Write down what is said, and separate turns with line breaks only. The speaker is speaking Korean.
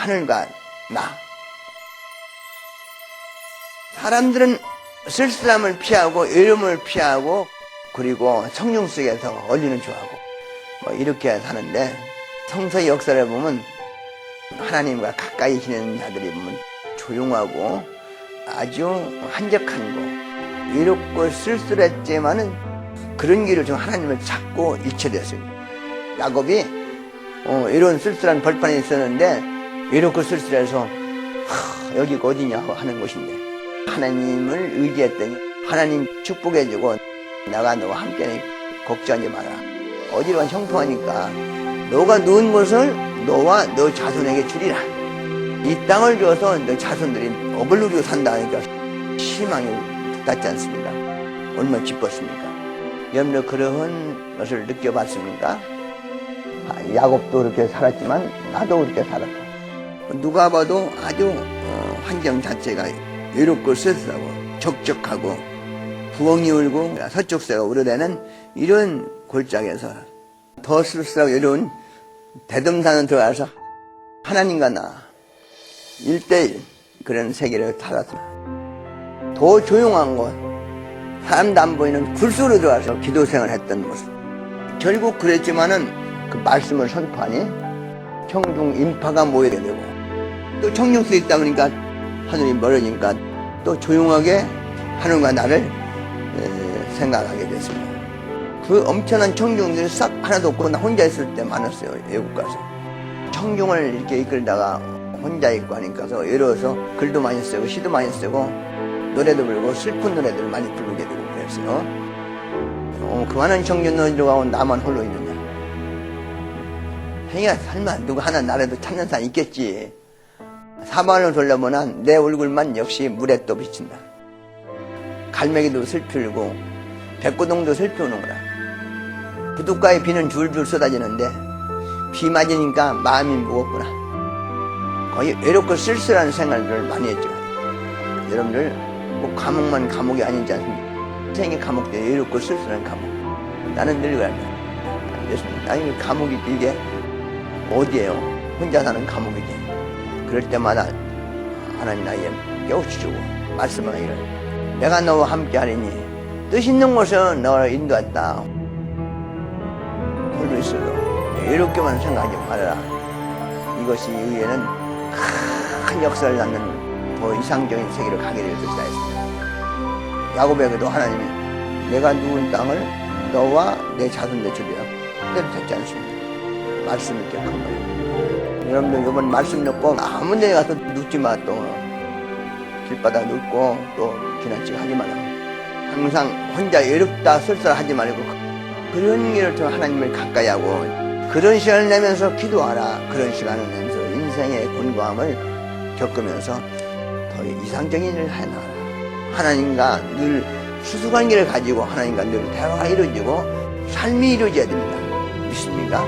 하늘과 나. 사람들은 쓸쓸함을 피하고 외로움을 피하고 그리고 성령 속에서 얼리는 좋아하고 뭐 이렇게 사는데 성서의 역사를 보면 하나님과 가까이 지내는 자들이 보면 조용하고 아주 한적한 곳 외롭고 쓸쓸했지만은 그런 길을 좀 하나님을 찾고 일체됐습니다. 야곱이 어, 이런 쓸쓸한 벌판에 있었는데 외롭고 쓸쓸해서 하, 여기가 어디냐 하는 곳인데. 하나님을 의지했더니 하나님 축복해주고 내가 너와 함께 걱정하지 마라. 가 형통하니까 너가 누운 곳을 너와 너 자손에게 주리라. 이 땅을 줘서 너 자손들이 업을 누리고 산다 하니까 희망이 닿지 않습니다 얼마나 기뻤습니까? 여러분들 그런 것을 느껴봤습니까? 아, 야곱도 그렇게 살았지만 나도 그렇게 살았다. 누가 봐도 아주 어, 환경 자체가 외롭고 쓸쓸하고 적적하고 부엉이 울고 서쪽새가 우러대는 이런 골짜기에서 더 쓸쓸하고 외로운 대동산에 들어가서 하나님과 나 일대일 그런 세계를 살았습니다. 더 조용한 곳 사람도 안 보이는 굴속으로 들어가서 기도 생활을 했던 모습 결국 그랬지만은 그 말씀을 선포하니 청중 인파가 모이게 되고 또 청중수 있다 보니까 하늘이 멀어지니까 또 조용하게 하늘과 나를 에, 생각하게 됐습니다. 그 엄청난 청중들이 싹 하나도 없고 나 혼자 있을 때 많았어요 외국 가서 청중을 이렇게 이끌다가 혼자 있고 하니까 서 외로워서 글도 많이 쓰고 시도 많이 쓰고 노래도 부르고 슬픈 노래들을 많이 부르게 되고 그랬어요. 어, 그 많은 가고 나만 홀로 있느냐. 행여 설마 누구 하나 나라도 찾는 사람 있겠지. 사방을 돌려보나 내 얼굴만 역시 물에 또 비친다. 갈매기도 슬피고 백고동도 슬피우는 거라. 부둣가에 비는 줄줄 쏟아지는데 비 맞으니까 마음이 무겁구나. 거의 외롭고 쓸쓸한 생활들을 많이 했죠. 여러분들 꼭 감옥만 감옥이 아니지 않습니까? 생의 감옥도 외롭고 쓸쓸한 감옥. 나는 늘 그래. 그렇습니다. 아니 감옥이 이게 어디예요? 혼자 사는 감옥이지. 그럴 때마다 하나님 나에게 깨우쳐주고 말씀을 하기를 내가 너와 함께 하리니 뜻 있는 곳에 너를 인도했다. 홀로 있어도 외롭게만 생각하지 말아라. 이것이 이후에는 큰 역사를 낳는 더 이상적인 세계로 가게 될 것이다 했습니다. 야곱에게도 하나님이 내가 누운 땅을 너와 내 자손들 주리라 때려쳤지 않습니다. 말씀 있게 큰 거예요. 여러분들 이번 말씀 듣고 아무 데 가서 눕지 마 또 길바닥 눕고 또 지나치게 하지 마라. 항상 혼자 외롭다 쓸쓸하지 말고 그런 일을 통해 하나님을 가까이 하고 그런 시간을 내면서 기도하라. 그런 시간을 내면서 인생의 곤고함을 겪으면서 더 이상적인 일을 해나가라. 하나님과 늘 수수관계를 가지고 하나님과 늘 대화가 이루어지고 삶이 이루어져야 됩니다. 믿습니까?